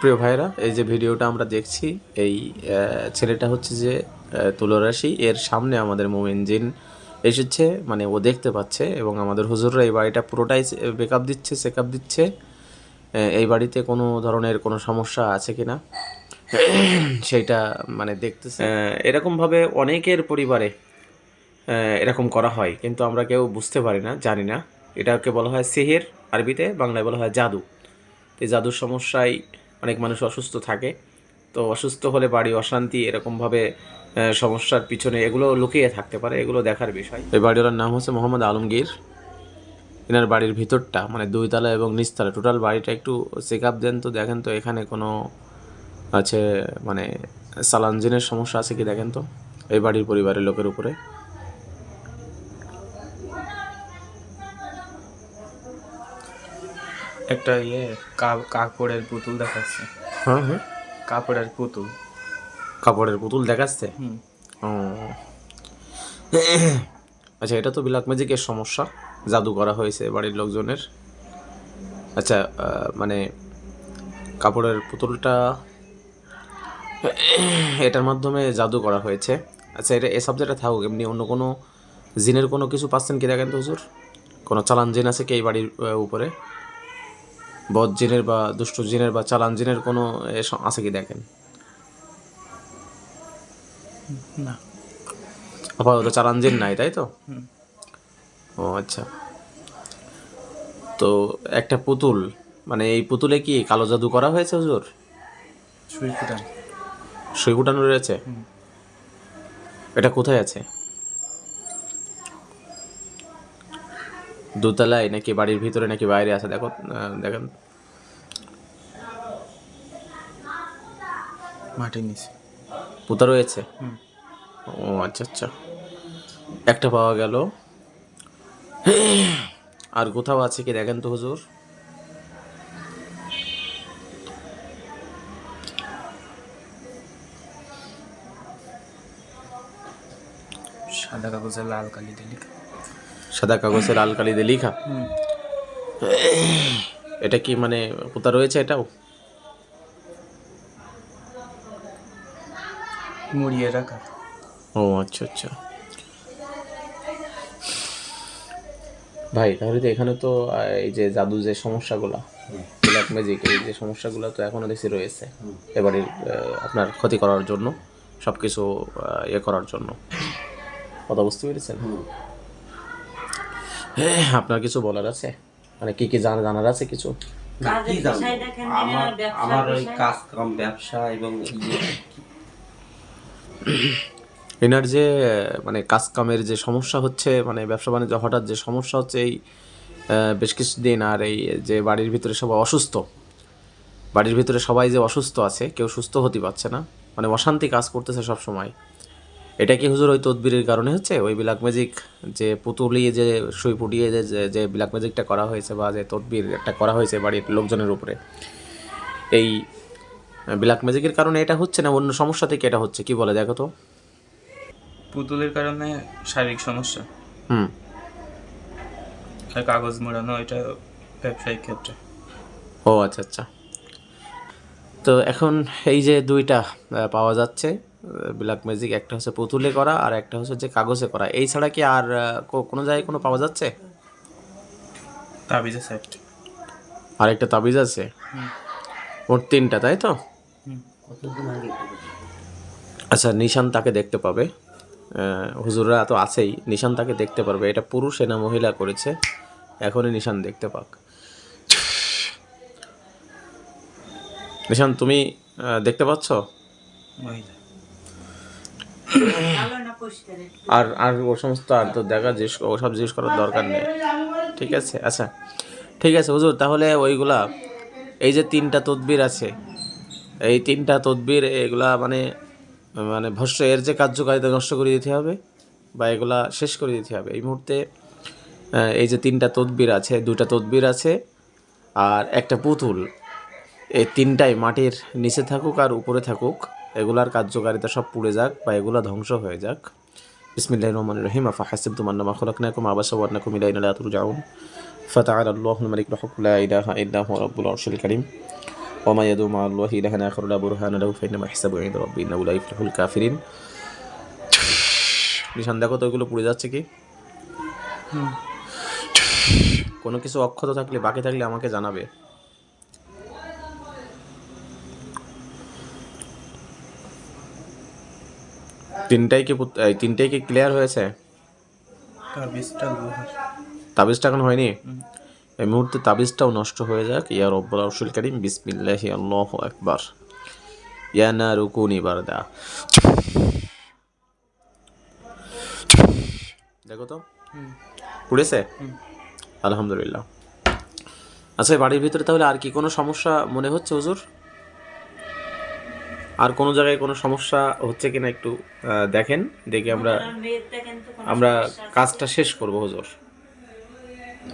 প্রিয় ভাইরা এই যে ভিডিওটা আমরা দেখছি, এই ছেলেটা হচ্ছে যে তুলারাশি। এর সামনে আমাদের মোমিন জিন এসেছে মানে ও দেখতে পাচ্ছে এবং আমাদের হুজুররা এই বাড়িটা পুরোটাই বেকআপ দিচ্ছে চেকআপ দিচ্ছে। এই বাড়িতে কোনো ধরনের কোনো সমস্যা আছে কি না সেইটা মানে দেখতেছে। এরকমভাবে অনেকের পরিবারে এরকম করা হয়, কিন্তু আমরা কেউ বুঝতে পারি না, জানি না। এটাকে বলা হয় সিহের, আরবিতে বাংলায় বলা হয় জাদু। এই জাদুর সমস্যায় অনেক মানুষ অসুস্থ থাকে। তো অসুস্থ হলে বাড়ি অশান্তি, এরকমভাবে সমস্যার পিছনে এগুলো লুকিয়ে থাকতে পারে, এগুলো দেখার বিষয়। এই বাড়িওয়ালার নাম হচ্ছে মোহাম্মদ আলমগীর। এনার বাড়ির ভিতরটা মানে দুইতলা এবং নিচতলা, টোটাল বাড়িটা একটু চেক আপ দেন তো, দেখেন তো এখানে কোনো আছে মানে সালানজিনের সমস্যা আছে কি দেখেন তো? এই বাড়ির পরিবারের লোকের উপরে। একটা ইয়ে কাপড়ের পুতুল দেখাচ্ছে। হ্যাঁ হ্যাঁ। কাপড়ের পুতুল। কাপড়ের পুতুল দেখাচ্ছে? ও। আচ্ছা এটা তো বিলাক ম্যাজিকের সমস্যা। জাদু করা হয়েছে বাড়ির লোকজনের। আচ্ছা মানে কাপড়ের পুতুলটা এটার মাধ্যমে জাদু করা হয়েছে। আচ্ছা এটা এই সাবজেক্টে থাকুক এমনি অন্য কোনো জিনের কোনো কিছু পাচ্ছেন কি দেখেন তো হুজুর? কোনো চালান জিন আছে কি এই বাড়ির উপরে? বদ জিনের বা দুষ্ট জিনের বা চালান জিনের কোনো আছে কি দেখেন? না। আপাতত চালান জিন নাই তাই তো? ও আচ্ছা। তো একটা পুতুল মানে এই পুতুলে কি কালো জাদু করা হয়েছে হুজুর? সুই ফুটানো। রয়েছে? এটা কোথায় আছে? দোতলায় নাকি বাড়ির ভিতরে নাকি বাইরে আছে? দেখো দেখেন। মাটির নিচে। পুতা রয়েছে। ও আচ্ছা আচ্ছা। একটা পাওয়া গেল। আর কোথাও আছে কি দেখেন তো হুজুর? সাদা কাগজে লাল কালি দিয়ে লেখা। সাদা কাগজে লাল কালি দিয়ে লিখা। এটা কি মানে পুতা রয়েছে এটাও? মুড়িয়ে রাখা। ও আচ্ছা আচ্ছা। ভাই তাহলে তো এখানে তো এই যে জাদু যে সমস্যাগুলো ব্ল্যাক ম্যাজিক এই যে সমস্যাগুলো তো এখনও দেখছি রয়েছে। এবারে আপনার ক্ষতি করার জন্য সব কিছু ইয়ে করার জন্য। কথা বুঝতে পেরেছেন? আপনার কিছু বলার আছে? মানে কি কি জানা জানার আছে কিছু? কি আমার আমার ওই কাজ কাম ব্যবসা এবং ইয়ে। এনার যে মানে কাজ কামের যে সমস্যা হচ্ছে মানে ব্যবসা বাণিজ্য হঠাৎ যে সমস্যা হচ্ছে এই আহ, বেশ কিছুদিন আর এই যে বাড়ির ভিতরে সবাই অসুস্থ। বাড়ির ভিতরে সবাই যে অসুস্থ আছে কেউ সুস্থ হতে পারছে না। মানে অশান্তি কাজ করতেছে সব সময় এটা কি হুজুর ওই তদবিরের কারণে হচ্ছে? ওই ব্ল্যাক ম্যাজিক যে পুতুলিয়ে যে সুই ফুটিয়ে যে যে- যে ব্ল্যাক ম্যাজিকটা করা হয়েছে বা যে তদবির একটা করা হয়েছে বাড়ির লোকজনের উপরে। এই ব্ল্যাক ম্যাজিকের কারণে এটা হচ্ছে না? অন্য সমস্যা থেকে এটা হচ্ছে? কি বলে দেখো তো। পুতুলের কারণে শারীরিক সমস্যা। হুম। আর কাগজ মোড়ানো এটা ব্যবসায়িক ক্ষেত্রে। ও আচ্ছা আচ্ছা। তো এখন এই যে দুইটা পাওয়া যাচ্ছে। ব্ল্যাক ম্যাজিক একটা হচ্ছে পুতুলে করা আর একটা হচ্ছে যে কাগজে করা। এই ছাড়া কি আর কোনো জায়গায় কোনো পাওয়া যাচ্ছে? তাবিজা সেট আর একটা তাবিজ আছে? মোট তিনটা তাই তো? আচ্ছা নিশান তাকে দেখতে পাবে। হুজুররা তো আছেই। নিশান তাকে দেখতে পারবে। এটা পুরুষ না মহিলা করেছে। এখনই নিশান দেখতে পাক। নিশান তুমি দেখতে পাচ্ছ? মহিলা। আর আর ও সমস্ত, আর তো দেখা জিজ্ঞেস ওসব জিজ্ঞেস করার দরকার নেই। ঠিক আছে? আচ্ছা। ঠিক আছে, হুজুর, তাহলে ওইগুলা, এই যে তিনটা তদবির আছে, এই তিনটা তদবির, এগুলা মানে মানে ভস্য, এর যে কার্যকারিতা নষ্ট করে দিতে হবে, বা এগুলা শেষ করে দিতে হবে। এই মুহূর্তে এই যে তিনটা তদবির আছে দুটা তদবির আছে, আর একটা পুতুল, এই তিনটাই মাটির নিচে থাকুক আর উপরে থাকুক। এগুলার কার্যকারিতা সব পুড়ে যাক বা এগুলা ধ্বংস হয়ে যাক বিসমিল্লাহ রহমান রহিম আফা হাসিব তুমান নামা খলকনাকুম আবাসা ওয়ান্নাকুম ইলাইনা লা তুরজাউন فتعالى الله الملك الحق لا إله إلا هو رب العرش الكريم وما يدعو مع الله إلها آخر لا برهان له فإنما حسابه عند ربي إنه لا يفلح الكافرين নিশান দেখো তো ওইগুলো পুড়ে যাচ্ছে কি কোনো কিছু অক্ষত থাকলে বাকি থাকলে আমাকে জানাবে তিনটাই কি তিনটাই কি ক্লিয়ার হয়েছে? তাবিজটা এখন হয়নি? এই মুহূর্তে তাবিজটাও নষ্ট হয়ে যাক। ইয়া রব্বুল আরশুল করিম বিসমিল্লাহি আল্লাহু আকবার। ইয়া নারু কুনি বারদা। দেখো তো। পুড়েছে? আলহামদুলিল্লাহ। আচ্ছা বাড়ির ভিতরে তাহলে আর কি কোনো সমস্যা মনে হচ্ছে হুজুর? আর কোনো জায়গায় কোনো সমস্যা হচ্ছে কিনা একটু দেখেন দেখে আমরা আমার কাজটা শেষ করব হুজুর।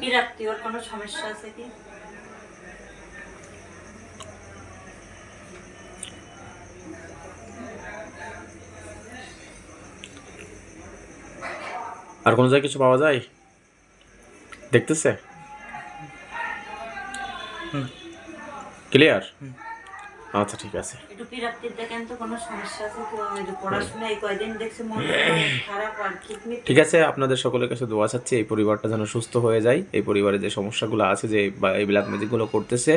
কি? কি ওর কোনো সমস্যা আছে কি? আর কোনো জায়গায় কিছু পাওয়া যায়? দেখতেছে? ক্লিয়ার আচ্ছা ঠিক আছে। একটু পিরাপ্তির দেখেন তো কোনো সমস্যা আছে কি পড়াশোনা এই কয়দিন দেখছে খারাপ আর কিডনি ঠিক আছে আপনাদের সকলের কাছে দোয়া চাচ্ছি এই পরিবারটা যেন সুস্থ হয়ে যায় এই পরিবারে যে সমস্যাগুলো আছে যে বা এই ব্ল্যাক ম্যাজিকগুলো করতেছে।